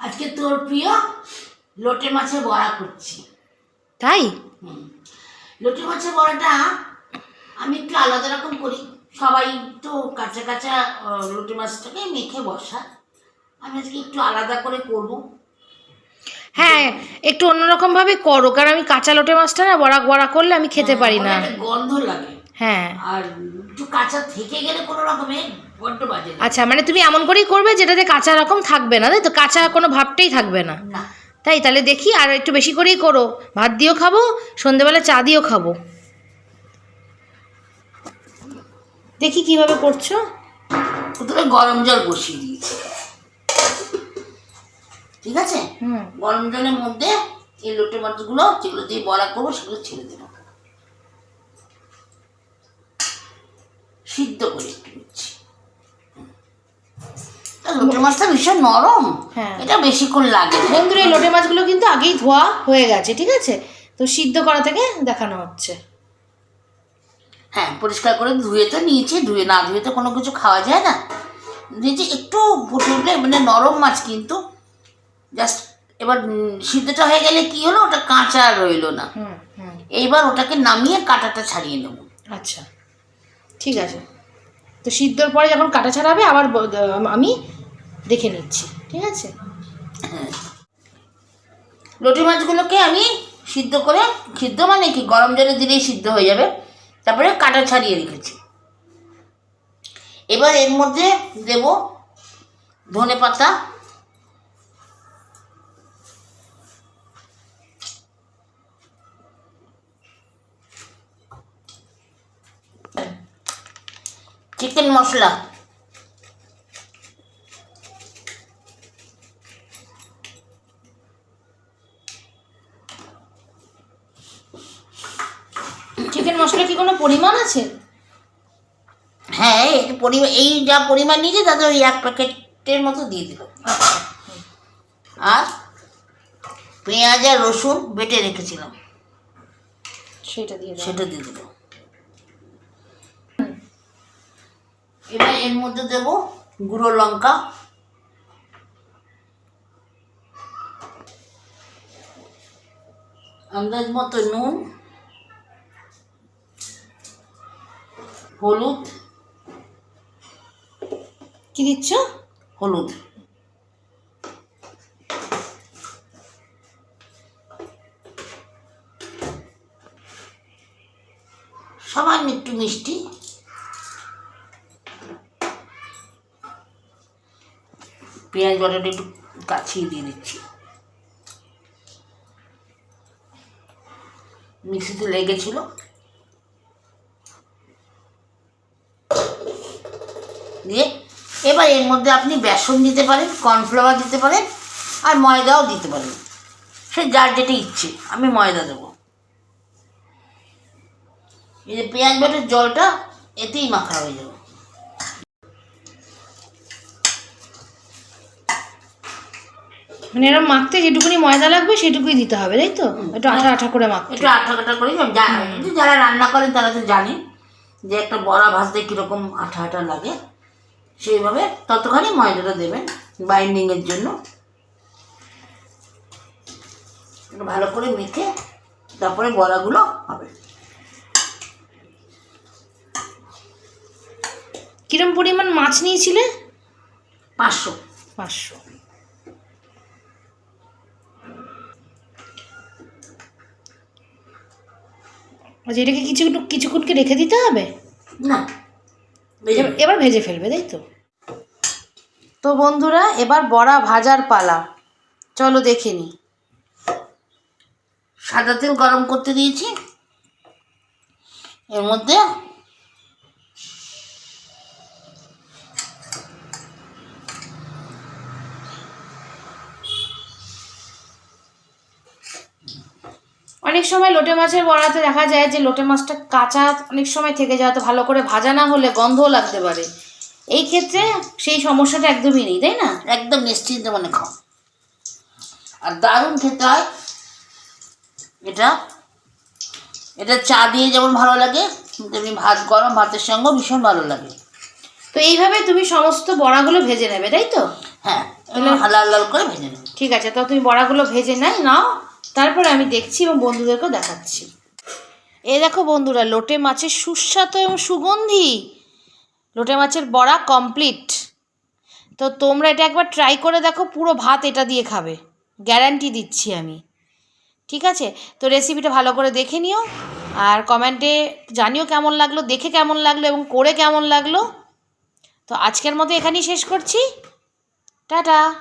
আজকে তোর প্রিয় লোটে মাছের বড়া করছি। তাই। লোটে মাছের বড়াটা আমি একটু আলাদা রকম করি। সবাই তো কাঁচা কাঁচা লোটে মাছটাকে মেখে বসা আমি আজকে একটু আলাদা করে করব। হ্যাঁ একটু অন্যরকম ভাবে করো কারণ আমি কাঁচা লোটে মাছটা না বড়া বড়া করলে আমি খেতে পারি না। গন্ধ লাগে। হ্যাঁ। আর একটু কাঁচা থেকে গেলে কোনো রকমে বড্ড বাজে লাগে। আচ্ছা মানে তুমি এমন করেই করবে যেটাতে কাঁচা রকম থাকবে না তাই তো? কাঁচা কোনো ভাবটাই থাকবে না। তাই তাহলে দেখি আর একটু বেশি করেই করো। ভাত দিয়েও খাব সন্ধেবেলা চা দিয়েও খাব। দেখি কীভাবে করছ। প্রথমে গরম জল বসিয়ে দিয়েছি। ঠিক আছে? হুম। গরম জলের মধ্যে এই লোটে মাছগুলো যেগুলো দিয়ে বড়া করব সেগুলো ছেড়ে দেবো। সিদ্ধ করে একটু নিচ্ছি। লোটে মাছটা ভীষণ নরম। হ্যাঁ। এটা বেশিক্ষণ লাগে। বন্ধুরা এই লোটে মাছগুলো কিন্তু আগেই ধোয়া হয়ে গেছে ঠিক আছে? তো সিদ্ধ করা থেকে দেখানো হচ্ছে। হ্যাঁ পরিষ্কার করে ধুয়ে তো নিয়েছি ধুয়ে না ধুয়ে তো কোনো কিছু খাওয়া যায় না। দিয়েছি একটু ফুটে উঠলে মানে নরম মাছ কিন্তু। জাস্ট এবার সিদ্ধটা হয়ে গেলে কি হলো? ওটা কাঁচা রইল না। এইবার ওটাকে নামিয়ে কাঁটাটা ছাড়িয়ে নেব। আচ্ছা ঠিক আছে। তো সিদ্ধর পরে যখন কাটা ছাড়াবে আবার আমি দেখে নিচ্ছি, ঠিক আছে? লটি মাছগুলোকে আমি সিদ্ধ করে, সিদ্ধ মানে কি? গরম জলে দিলেই সিদ্ধ হয়ে যাবে। তারপরে কাটা ছাড়িয়ে রেখেছি। এবার এর মধ্যে দেব ধনে পাতা। চিকেন মশলা। চিকেন মশলা কি কোনো পরিমাণ আছে? হ্যাঁ এই পরিমাণ এই যা পরিমাণ নিয়েছে তাতে ওই এক প্যাকেটের মতো দিয়ে দিল। আর পেঁয়াজ আর রসুন বেটে রেখেছিলাম। সেটা দিয়ে সেটা দিয়ে দিল। এবার এর মধ্যে দেব গুঁড়ো লঙ্কা। আন্দাজ মতো নুন। হলুদ। কি দিচ্ছ? হলুদ। সামান্য একটু মিষ্টি। পেঁয়াজ বাটাটা একটু কাছিয়ে দিয়ে দিচ্ছি। মিক্সিতে লেগেছিল। দিয়ে এবার এর মধ্যে আপনি বেসন দিতে পারেন কর্নফ্লাওয়ার দিতে পারেন আর ময়দাও দিতে পারেন। সে যার যেটা ইচ্ছে আমি ময়দা দেবো। এই যে পেঁয়াজ বাটার জলটা এতেই মাখা হয়ে যাবে। মানে এরকম মাখতে যেটুকুনি ময়দা লাগবে সেটুকুই দিতে হবে তাই তো? একটু আঠা আঠা করে মাখতে। একটু আঠা কাটা করে যারা রান্না করেন তারা তো জানে যে একটা বড়া ভাজতে কীরকম আঠা আঠা লাগে। সেইভাবে ততখানি ময়দাটা দেবেন বাইন্ডিংয়ের জন্য। ভালো করে মেখে তারপরে বড়াগুলো হবে। কিরম পরিমাণ মাছ নিয়েছিলে? পাঁচশো। পাঁচশো। আচ্ছা এটাকে কিছু কিছুক্ষণকে রেখে দিতে হবে? না। ভেজে এবার- এবার ভেজে ফেলবে তাই তো? তো বন্ধুরা এবার বড়া ভাজার পালা। চলো দেখে নি। সাদা তেল গরম করতে দিয়েছি। এর মধ্যে অনেক সময় লোটে মাছের বড়াতে দেখা যায় যে লোটে মাছটা কাঁচা অনেক সময় থেকে যায় তো ভালো করে ভাজা না হলে গন্ধও লাগতে পারে। এই ক্ষেত্রে সেই সমস্যাটা একদমই নেই তাই না? একদম নিশ্চিন্ত মনে খাও আর দারুণ খেতে হয়। এটা এটা চা দিয়ে যেমন ভালো লাগে তেমনি ভাত গরম ভাতের সঙ্গেও ভীষণ ভালো লাগে। তো এইভাবে তুমি সমস্ত বড়াগুলো ভেজে নেবে তাই তো? হ্যাঁ লাল লাল করে ভেজে নেবে। ঠিক আছে তো তুমি বড়াগুলো ভেজে নাই নাও তারপরে আমি দেখছি এবং বন্ধুদেরকেও দেখাচ্ছি। এ দেখো বন্ধুরা, লোটে মাছের সুস্বাদু এবং সুগন্ধি। লোটে মাছের বড়া কমপ্লিট তো তোমরা এটা একবার ট্রাই করে দেখো, পুরো ভাত এটা দিয়ে খাবে। গ্যারান্টি দিচ্ছি আমি। ঠিক আছে? তো রেসিপিটা ভালো করে দেখে নিও আর কমেন্টে জানিও কেমন লাগল, দেখে কেমন লাগল এবং করে কেমন লাগল। তো আজকের মতো এখানেই শেষ করছি। টাটা!